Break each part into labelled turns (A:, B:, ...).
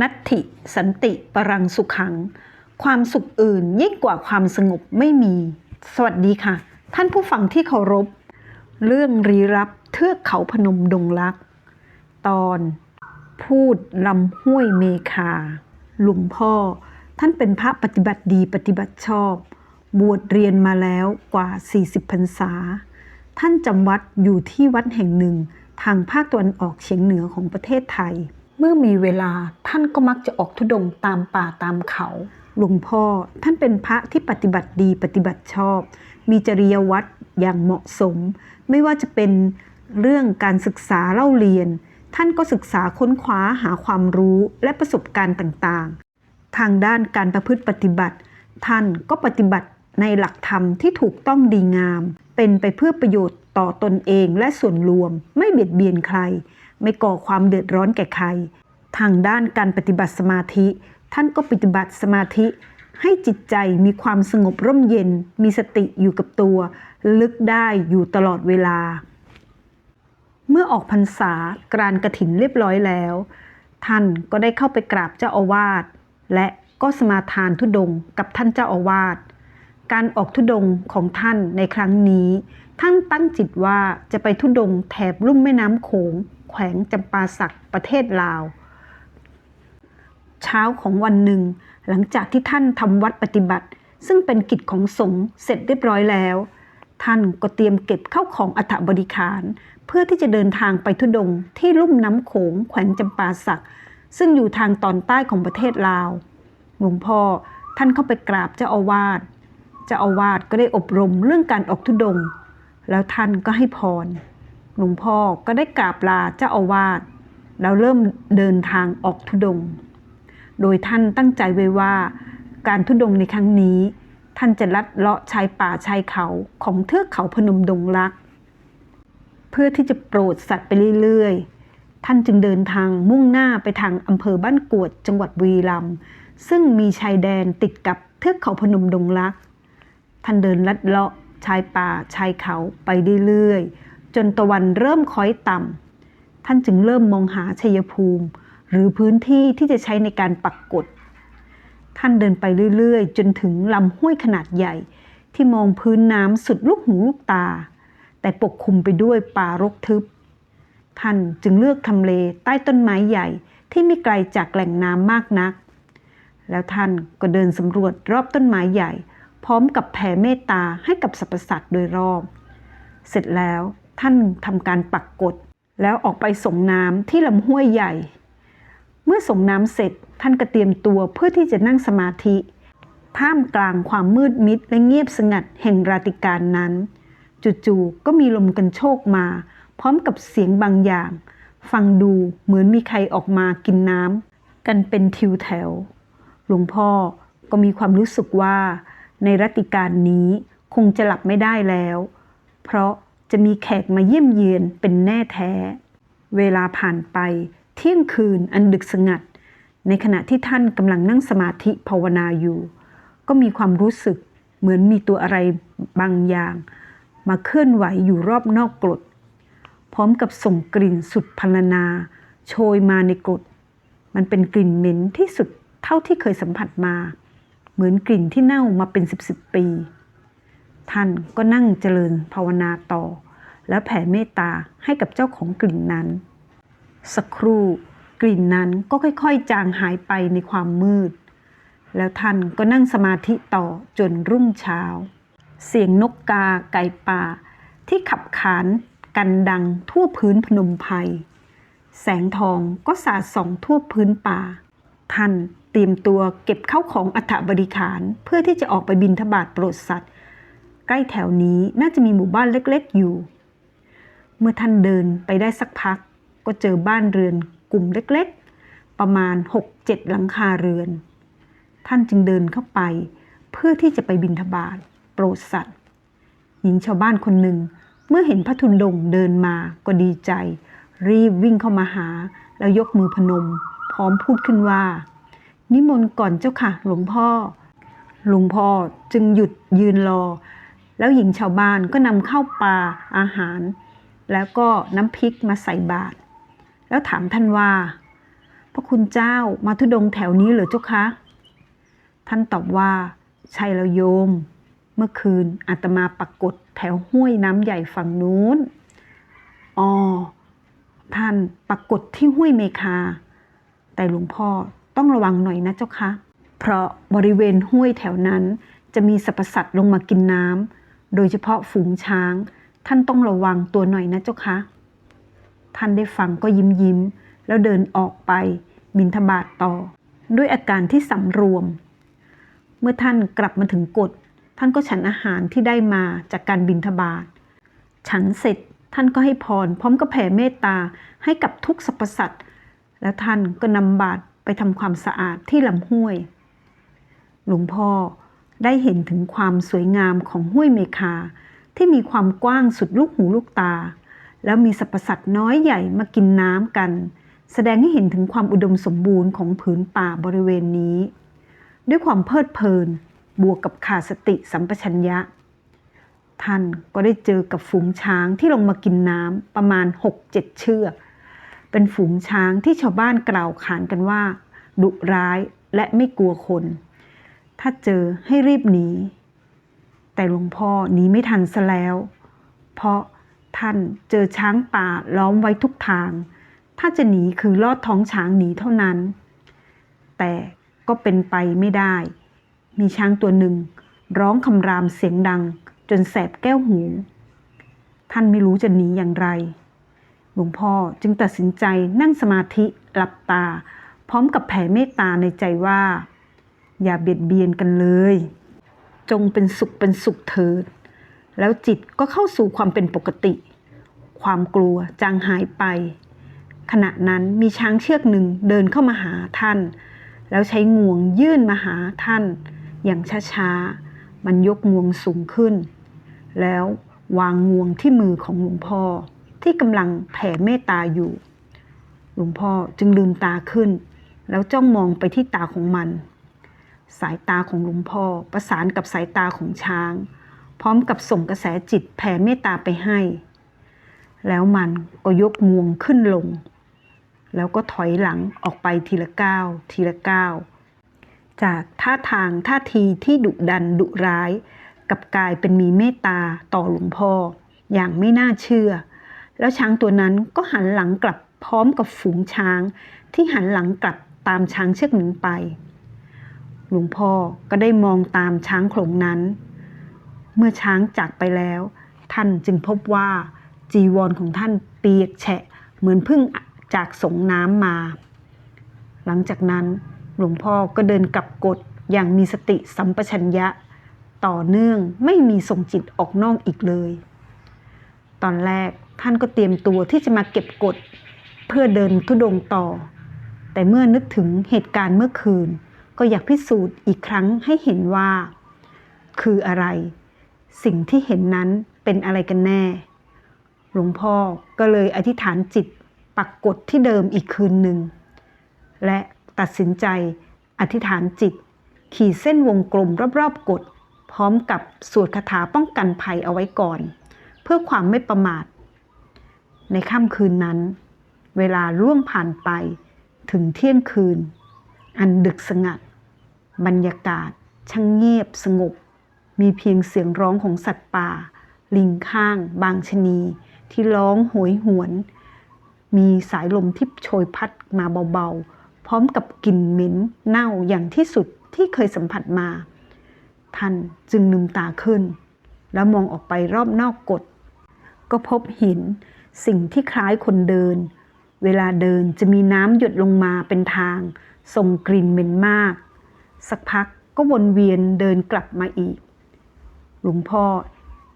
A: นัตถิสันติปรังสุขัง ความสุขอื่นยิ่งกว่าความสงบไม่มี สวัสดีค่ะ ท่านผู้ฟังที่เคารพ เรื่องรีรับเทือกเขาพนมดงรัก ตอนพูดลำห้วยเมคา หลวงพ่อ ท่านเป็นพระปฏิบัติดีปฏิบัติชอบ บวชเรียนมาแล้วกว่า 40พรรษา ท่านจำวัดอยู่ที่วัดแห่งหนึ่งทางภาคตะวันออกเฉียงเหนือของประเทศไทย เมื่อมีเวลาท่านก็มักจะออกทุดงตามป่าตามเขา หลวงพ่อท่านเป็นพระที่ปฏิบัติดีปฏิบัติชอบ มีจริยวัตรอย่างเหมาะสม ไม่ว่าจะเป็นเรื่องการศึกษาเล่าเรียน ท่านก็ศึกษาค้นคว้าหาความรู้และประสบการณ์ต่างๆ ทางด้านการประพฤติปฏิบัติ ท่านก็ปฏิบัติในหลักธรรมที่ถูกต้องดีงาม เป็นไปเพื่อประโยชน์ต่อตนเองและส่วนรวม ไม่เบียดเบียนใคร ไม่ก่อความเดือดร้อนแก่ใคร ทางด้านการปฏิบัติสมาธิ ท่านก็ปฏิบัติสมาธิ ให้จิตใจมีความสงบร่มเย็น มีสติอยู่กับตัว ลึกได้อยู่ตลอดเวลา เมื่อออกพรรษากรานกระถินเรียบร้อยแล้ว ท่านก็ได้เข้าไปกราบเจ้าอาวาสและก็สมาทานทุดงกับท่านเจ้าอาวาส การออกทุดงของท่านในครั้งนี้ ท่านตั้งจิตว่าจะไปทุดงแถบลุ่มแม่น้ำโขง แขวงจำปาสักประเทศลาว เช้าของวันหนึ่ง หลังจากที่ท่านทำวัดปฏิบัติ ซึ่งเป็นกิจของสงฆ์เสร็จเรียบร้อยแล้ว ท่านก็เตรียมเก็บเข้าของอัฐบริขาร เพื่อที่จะเดินทางไปทุดงที่ลุ่มน้ำโขงแขวงจำปาสัก ซึ่งอยู่ทางตอนใต้ของประเทศลาวหลวงพ่อท่านเข้าไปกราบเจ้าอาวาสเจ้าอาวาสก็ได้อบรมเรื่องการออกทุดง แล้วท่านก็ให้พร หลวงพ่อก็ได้กราบลาเจ้าอาวาสแล้วเริ่มเดินทางออกทุดง โดยท่านตั้งใจไว้ว่าการทุดงในครั้งนี้ ท่านจะลัดเลาะชายป่าชายเขาของเทือกเขาพนมดงรัก เพื่อที่จะโปรดสัตว์ไปเรื่อยๆ ท่านจึงเดินทางมุ่งหน้าไปทางอำเภอบ้านกวดจังหวัดบุรีรัมย์ซึ่งมีชายแดนติดกับเทือกเขาพนมดงรัก ท่านเดินลัดเลาะชายป่าชายเขาไปเรื่อยๆ จนตะวันเริ่มค้อยต่ำท่านจึงเริ่มมองหาชัยภูมิ หรือพื้นที่ที่จะใช้ในการปักกดท่านเดินไปเรื่อยๆ จนถึงลำห้วยขนาดใหญ่ ที่มองพื้นน้ำสุดลูกหูลูกตา แต่ปกคลุมไปด้วยป่ารกทึบ ท่านจึงเลือกทำเลใต้ต้นไม้ใหญ่ที่ไม่ไกลจากแหล่งน้ำมากนัก แล้วท่านก็เดินสำรวจรอบต้นไม้ใหญ่ พร้อมกับแผ่เมตตาให้กับสรรพสัตว์โดยรอบ เสร็จแล้ว ท่านทำการปักกดแล้วออกไปส่งน้ำที่ลำห้วยใหญ่ เมื่อส่งน้ำเสร็จท่านก็เตรียมตัวเพื่อที่จะนั่งสมาธิ ท่ามกลางความมืดมิดและเงียบสงัดแห่งราติการนั้น จู่ๆก็มีลมกันโชกมา พร้อมกับเสียงบางอย่าง ฟังดูเหมือนมีใครออกมากินน้ำกันเป็นทิวแถว หลวงพ่อก็มีความรู้สึกว่าในรัติการนี้คงจะหลับไม่ได้แล้ว เพราะ จะมีแขกมาเยี่ยมเยียนเป็นแน่แท้ เวลาผ่านไป เที่ยงคืนอันดึกสงัด ในขณะที่ท่านกำลังนั่งสมาธิภาวนาอยู่ ก็มีความรู้สึกเหมือนมีตัวอะไรบางอย่าง มาเคลื่อนไหวอยู่รอบนอกกรด พร้อมกับส่งกลิ่นสุดพรรณนา โชยมาในกรด มันเป็นกลิ่นเหม็นที่สุดเท่าที่เคยสัมผัสมา เหมือนกลิ่นที่เน่ามาเป็นสิบสิบปี ท่านก็นั่งเจริญภาวนาต่อ แล้วแผ่เมตตาให้กับเจ้าของกลิ่นนั้น สักครู่กลิ่นนั้นก็ค่อยๆ จางหายไปในความมืด แล้วท่านก็นั่งสมาธิต่อจนรุ่งเช้า เสียงนกกาไก่ป่า ที่ขับขานกันดังทั่วพื้นพนมไพรแสงทองก็สาดส่องทั่วพื้นป่า ท่านเตรียมตัวเก็บเข้าของอัฐบริขารเพื่อที่จะออกไปบินทบาทโปรดสัตว์ ใกล้แถวนี้น่าจะมีหมู่บ้านเล็กๆอยู่ เมื่อท่านเดินไปได้สักพัก ก็เจอบ้านเรือนกลุ่มเล็กๆ ประมาณ 6-7 หลังคาเรือน ท่านจึงเดินเข้าไป เพื่อที่จะไปบินทบาทโปรดสัตว์ หญิงชาวบ้านคนหนึ่ง เมื่อเห็นพระทุนดงเดินมาก็ดีใจ รีบวิ่งเข้ามาหา แล้วยกมือพนม พร้อมพูดขึ้นว่า นิมนต์ก่อนเจ้าค่ะ หลวงพ่อ หลวงพ่อจึงหยุดยืนรอ แล้วหญิงชาวบ้านก็นำข้าวปลาอาหาร แล้วก็น้ำพริกมาใส่บาตรแล้วถามท่านว่า พระคุณเจ้ามาทุดงแถวนี้เหรอเจ้าคะ ท่านตอบว่า ใช่แล้วโยม เมื่อคืนอาตมาปรากฏแถวห้วยน้ำใหญ่ฝั่งนู้นอ๋อท่านปรากฏที่ห้วยเมคา แต่หลวงพ่อต้องระวังหน่อยนะเจ้าคะ เพราะบริเวณห้วยแถวนั้นจะมีสรรพสัตว์ลงมากินน้ำโดยเฉพาะฝูงช้าง ท่านต้องระวังตัวหน่อยนะเจ้าคะ ท่านได้ฟังก็ยิ้มยิ้ม แล้วเดินออกไปบินทบาทต่อ ด้วยอาการที่สำรวม เมื่อท่านกลับมาถึงกฎท่านก็ฉันอาหารที่ได้มาจากการบินทบาทฉันเสร็จท่านก็ให้พรพร้อมกับแผ่เมตตาให้กับทุกสรรพสัตว์แล้วท่านก็นำบาตรไปทำความสะอาดที่ลำห้วย หลวงพ่อได้เห็นถึงความสวยงามของห้วยเมคา ที่มีความกว้างสุดลูกหูลูกตา แล้วมีสรรพสัตว์น้อยใหญ่มากินน้ำกัน แสดงให้เห็นถึงความอุดมสมบูรณ์ของผืนป่าบริเวณนี้ ด้วยความเพลิดเพลิน บวกกับขาดสติสัมปชัญญะ ท่านก็ได้เจอกับฝูงช้างที่ลงมากินน้ำประมาณ 6-7 เชือก เป็นฝูงช้างที่ชาวบ้านกล่าวขานกันว่า ดุร้ายและไม่กลัวคน ถ้าเจอให้รีบหนี แต่หลวงพ่อหนีไม่ทันซะแล้ว เพราะท่านเจอช้างป่าล้อมไว้ทุกทาง ถ้าจะหนีคือลอดท้องช้างหนีเท่านั้น แต่ก็เป็นไปไม่ได้ มีช้างตัวหนึ่ง ร้องคำรามเสียงดัง จนแสบแก้วหู ท่านไม่รู้จะหนีอย่างไร หลวงพ่อจึงตัดสินใจนั่งสมาธิหลับตา พร้อมกับแผ่เมตตาในใจว่า อย่าเบียดเบียนกันเลย จงเป็นสุขเป็นสุขเถิด แล้วจิตก็เข้าสู่ความเป็นปกติ ความกลัวจางหายไป ขณะนั้นมีช้างเชือกหนึ่งเดินเข้ามาหาท่าน แล้วใช้งวงยื่นมาหาท่าน อย่างช้าๆ มันยกงวงสูงขึ้น แล้ววางงวงที่มือของหลวงพ่อที่กำลังแผ่เมตตาอยู่ หลวงพ่อจึงลืมตาขึ้น แล้วจ้องมองไปที่ตาของมัน สายตาของหลวงพ่อประสานกับสายตาของช้าง พร้อมกับส่งกระแสจิตแผ่เมตตาไปให้ แล้วมันก็ยกงวงขึ้นลง แล้วก็ถอยหลังออกไปทีละก้าวทีละก้าวจากท่าทางท่าทีที่ดุดันดุร้าย กับกลายเป็นมีเมตตาต่อหลวงพ่อ อย่างไม่น่าเชื่อ แล้วช้างตัวนั้นก็หันหลังกลับพร้อมกับฝูงช้าง ที่หันหลังกลับตามช้างเชือกหนึ่งไป หลวงพ่อก็ได้มองตามช้างโขลงนั้น เมื่อช้างจากไปแล้ว ท่านจึงพบว่าจีวรของท่านเปียกแฉะเหมือนเพิ่งจากสงน้ำมา หลังจากนั้นหลวงพ่อก็เดินกลับกฎอย่างมีสติสัมปชัญญะ ต่อเนื่องไม่มีส่งจิตออกนอกอีกเลย ตอนแรกท่านก็เตรียมตัวที่จะมาเก็บกฎเพื่อเดินทุดงต่อ แต่เมื่อนึกถึงเหตุการณ์เมื่อคืน ก็อยากพิสูจน์อีกครั้งให้เห็นว่า คืออะไร สิ่งที่เห็นนั้นเป็นอะไรกันแน่ หลวงพ่อก็เลยอธิษฐานจิตปักกฎที่เดิมอีกคืนหนึ่ง และตัดสินใจอธิษฐานจิต ขีดเส้นวงกลมรอบๆกฎพร้อมกับสวดคาถาป้องกันภัยเอาไว้ก่อน เพื่อความไม่ประมาท ในค่ำคืนนั้น เวลาล่วงผ่านไปถึงเที่ยงคืน อันดึกสงัด บรรยากาศช่างเงียบสงบ มีเพียงเสียงร้องของสัตว์ป่า ลิงข้าง บางชนี ที่ร้องโหยหวน มีสายลมที่โชยพัดมาเบาๆ พร้อมกับกลิ่นเหม็นเน่าอย่างที่สุดที่เคยสัมผัสมา ท่านจึงลืมตาขึ้น แล้วมองออกไปรอบนอกกฎก็พบเห็นสิ่งที่คล้ายคนเดิน เวลาเดินจะมีน้ำหยดลงมาเป็นทาง ส่งกลิ่นเหม็นมาก สักพักก็วนเวียนเดินกลับมาอีก หลวงพ่อ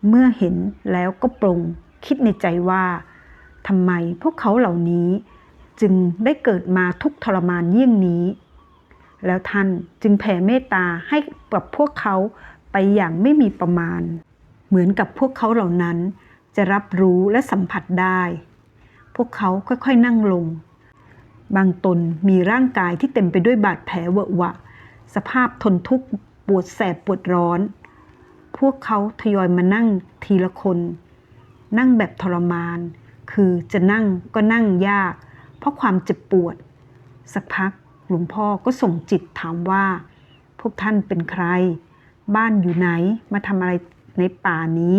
A: เมื่อเห็นแล้วก็ปรงคิดในใจว่าทำไมพวกเขาเหล่านี้จึงได้เกิดมาทุกทรมานเยี่ยงนี้ แล้วท่านจึงแผ่เมตตาให้กับพวกเขาไปอย่างไม่มีประมาณ เหมือนกับพวกเขาเหล่านั้นจะรับรู้และสัมผัสได้ พวกเขาค่อยๆนั่งลง บางตนมีร่างกายที่เต็มไปด้วยบาดแผลเวอะหวะ สภาพทนทุกข์ปวดแสบปวดร้อน พวกเขาทยอยมานั่งทีละคน นั่งแบบทรมาน คือจะนั่งก็นั่งยาก เพราะความเจ็บปวด สักพักหลวงพ่อก็ส่งจิตถามว่า พวกท่านเป็นใคร บ้านอยู่ไหนมาทำอะไรในป่านี้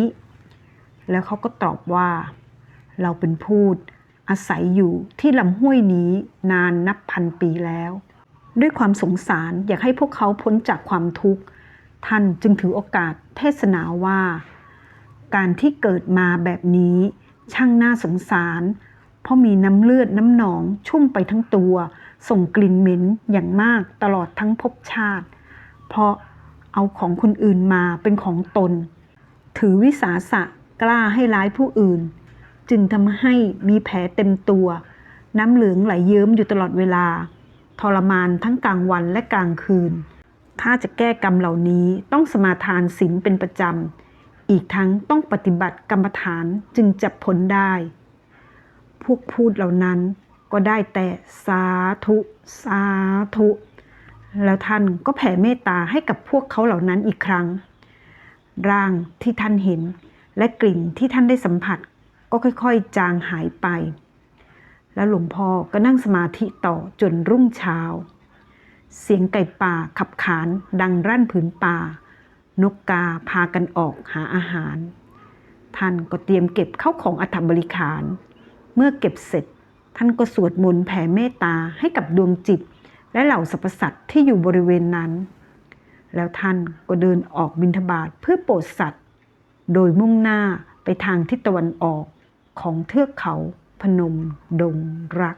A: แล้วเขาก็ตอบว่า เราเป็นพูดอาศัยอยู่ที่ลำห้วยนี้นานนับพันปีแล้ว ด้วยความสงสารอยากให้พวกเขาพ้นจากความทุกข์ ท่านจึงถือโอกาสเทศนาว่า การที่เกิดมาแบบนี้ ช่างน่าสงสาร เพราะมีน้ำเลือดน้ำหนองชุ่มไปทั้งตัว ส่งกลิ่นเหม็นอย่างมากตลอดทั้งภพชาติ เพราะเอาของคนอื่นมาเป็นของตน ถือวิสาสะกล้าให้ร้ายผู้อื่น จึงทำให้มีแผลเต็มตัว น้ำเหลืองไหลเยิ้มอยู่ตลอดเวลา ทรมานทั้งกลางวันและกลางคืน ถ้าจะแก้กรรมเหล่านี้ต้องสมาทานศีลเป็นประจำ อีกทั้งต้องปฏิบัติกรรมฐานจึงจะพ้นได้ พวกพูดเหล่านั้นก็ได้แต่สาธุ สาธุ แล้วท่านก็แผ่เมตตาให้กับพวกเขาเหล่านั้นอีกครั้ง ร่างที่ท่านเห็นและกลิ่นที่ท่านได้สัมผัสก็ค่อยๆ จางหายไป แล้วหลวงพ่อก็นั่งสมาธิต่อจนรุ่งเช้า เสียงไก่ป่าขับขานดังรั่นผืนป่า นกกาพากันออกหาอาหาร ท่านก็เตรียมเก็บเข้าของอัฐบริขาร เมื่อเก็บเสร็จ ท่านก็สวดมนต์แผ่เมตตาให้กับดวงจิต และเหล่าสรรพสัตว์ที่อยู่บริเวณนั้น แล้วท่านก็เดินออกบิณฑบาตเพื่อโปรดสัตว์ โดยมุ่งหน้าไปทางทิศตะวันออกของเทือกเขา พนมดงรัก